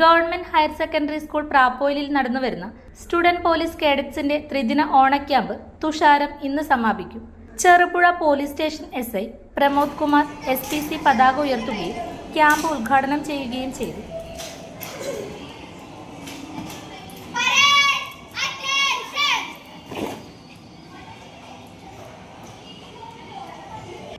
Government higher secondary school പ്രാപ്പോയിലിൽ നടന്നുവരുന്ന student police കേഡറ്റ്സിന്റെ ത്രിദിന ഓണക്യാമ്പ് തുഷാരം ഇന്ന് സമാപിക്കും. Cherupuzha police station S I Pramod Kumar S P C പതാക ഉയർത്തുകയും ക്യാമ്പ് ഉദ്ഘാടനം ചെയ്യുകയും ചെയ്തു.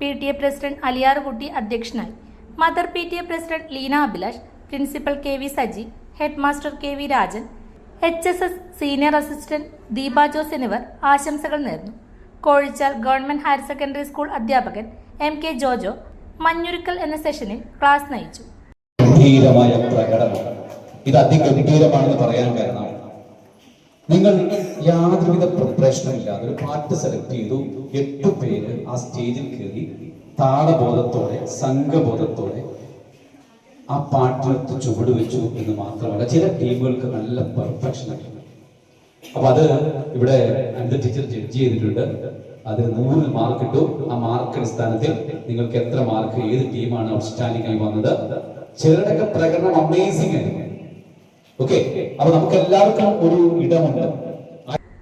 P T A president Aliyarukutty അധ്യക്ഷനായി. Mother P T A president Leena Abhilash principal K V Saji head master K V Rajan H S S senior assistant Deepa Jose എന്നിവർ ആശംസകൾ നേർന്നു. Kozhichal government higher secondary school അധ്യാപകൻ M K Jojo മഞ്ഞുരുക്കൽ എന്ന സെഷനിൽ class നയിച്ചു. ഗംഭീരമായ പ്രകടനം. ഇത് അതിഗംഭീരമാണെന്ന് പറയാൻ കാരണം നിങ്ങൾ യാതൊരുവിധ പ്രിപ്പറേഷനും ഇല്ലാതെ ഒരു പാട്ട് സെലക്ട് ചെയ്തു. എട്ടു പേര് ആ സ്റ്റേജിൽ കയറി താളബോധത്തോടെ സംഘബോധത്തോടെ ആ പാട്ടിനകത്ത് ചുവട് വെച്ചു എന്ന് മാത്രമല്ല ചില ടീമുകൾക്ക് നല്ല പെർഫെക്ഷൻ അപ്പൊ അത് ഇവിടെ രണ്ട് ടീച്ചർ ജഡ്ജ് ചെയ്തിട്ടുണ്ട്. അതിന് നൂറിൽ മാർക്ക് ഇട്ടു. ആ മാർക്ക് അടിസ്ഥാനത്തിൽ നിങ്ങൾക്ക് എത്ര മാർക്ക് ഏത് ടീമാണ് ഔട്ട്സ്റ്റാൻഡിംഗ് ആയി വന്നത്. ചിലരുടെയൊക്കെ പ്രകടനം അമേസിംഗ് ആയിരുന്നു. ഓക്കെ അപ്പൊ നമുക്ക് എല്ലാവർക്കും ഒരു ഇടമുണ്ട്.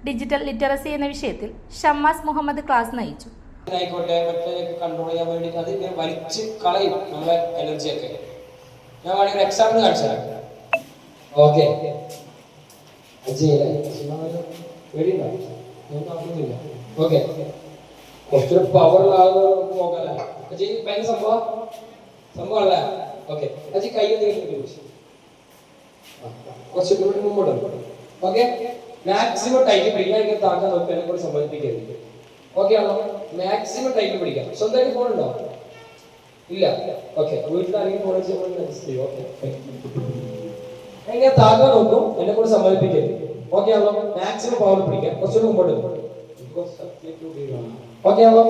ഡിജിറ്റൽ ലിറ്ററസി എന്ന വിഷയത്തിൽ ഷമ്മാസ് മുഹമ്മദ് ക്ലാസ് നയിച്ചു. ആയിക്കോട്ടെ മറ്റേ കൺട്രോൾ ചെയ്യാൻ വേണ്ടി അത് ഇങ്ങനെ വലിച്ച് കളയും നമ്മളെ എനർജിയൊക്കെ ഞാൻ വേണമെങ്കിൽ ഒരു എക്സാമ്പിൾ കാണിച്ചു തരാം. ഓക്കെ ഓക്കെ കുറച്ചൊരു പവറിലാകുന്ന നോക്കല്ല? അജി ഭയങ്കര സംഭവം? സംഭവമല്ല? ഓക്കെ അജി കൈ കുറച്ച് മുമ്പോട്ട് ഓക്കെ മാക്സിമം ടൈറ്റ് പിടിക്കാൻ എനിക്ക് താക്കാൻ നോക്കി എന്നെ കൂടെ സമ്മതിപ്പിക്കരുത്. ഓക്കെ ആണോ? മാക്സിമം ടൈറ്റ് പിടിക്കാം. സ്വന്തമായിട്ട് ഫോൺ ഉണ്ടോ? ഇല്ല. ഓക്കെ വീട്ടിലാണെങ്കിൽ കോളേജ് മനസ്സിലായി ഓക്കെ ഞാൻ താക്കാൻ നോക്കും? എന്നെ കൂടെ സമ്മതിപ്പിക്കരുത്. ഓക്കെ ആണോ മാക്സിമം പവർ പിടിക്കാം. കുറച്ചുകൂടി മുമ്പോട്ട് ഓക്കെ ആണോ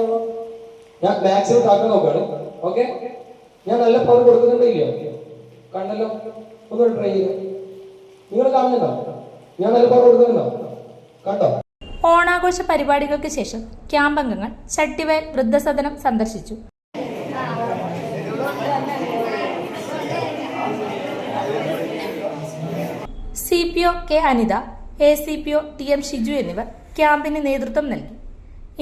ഞാൻ മാക്സിമം താക്കാൻ നോക്കാണ് ഓക്കെ ഞാൻ നല്ല പവർ കൊടുക്കുന്നുണ്ടോ ഇല്ലയോ? കണ്ടല്ലോ. ഒന്ന് ട്രൈ ചെയ്ത് നിങ്ങൾ കാണുന്നുണ്ടോ? ഞാൻ നല്ല പവർ കൊടുക്കുന്നുണ്ടോ? കണ്ടോ? ഓണാഘോഷ പരിപാടികൾക്ക് ശേഷം ക്യാമ്പംഗങ്ങൾ ശട്ടിവയൽ വൃദ്ധസദനം സന്ദർശിച്ചു. C P O K Anitha A C P O T M Shiju എന്നിവർ ക്യാമ്പിന് നേതൃത്വം നൽകി.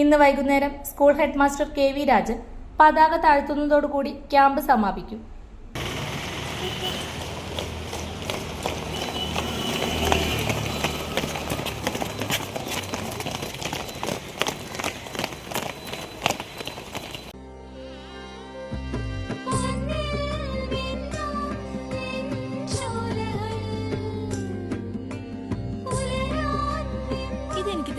ഇന്ന് വൈകുന്നേരം school head master K V Rajan പതാക താഴ്ത്തുന്നതോടുകൂടി ക്യാമ്പ് സമാപിക്കും.